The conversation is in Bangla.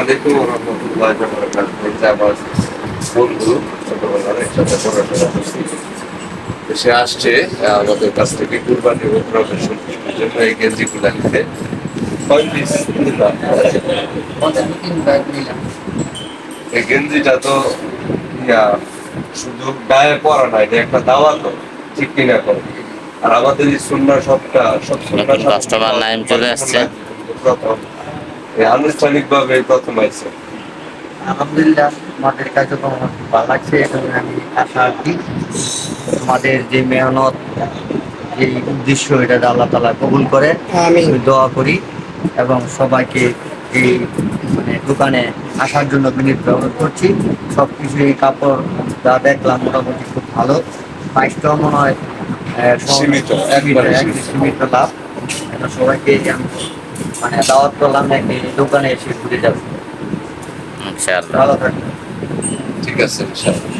আলাইকুম রহমতুল্লাহ বলতে আমার বন্ধু ছোটবেলার একসাথে পড়াশোনা করছি। সে আসছে আমাদের কাছ থেকে কুরবানি এবং প্রফেশন জন্য এই গেঞ্জিগুলো নিতে। এই গেঞ্জিটা তো ইয়া শুধু গায়ে পরা না এটা একটা দাওয়া তো ঠিক কিনা করে আর আমাদের এই সুন্নার সবটা সব সুন্নার নতুন customer চলে আসছে। আনুষ্ঠানিকভাবে প্রথম আইছে আলহামদুলিল্লাহ তোমাদের কাছে তো আমার ভালো লাগছে এবং আমি আশা রাখি তোমাদের যে মেহনত যে উদ্দেশ্য এটা যে আল্লাহ তালা কবুল করে আমি দোয়া করি এবং সবাইকে এই মানে দোকানে আসার জন্য বিনীত অনুরোধ করছি। সব কিছুই কাপড় যা দেখলাম মোটামুটি খুব ভালো। প্রাইসটাও মনে হয় সীমিত। সীমিত লাভ। এটা সবাইকে আমি মানে দাওয়াত করলাম নাকি দোকানে এসে ঘুরে যাব। ইনশাআল্লাহ। ভালো থাকবে ঠিক আছে ইনশাআল্লাহ।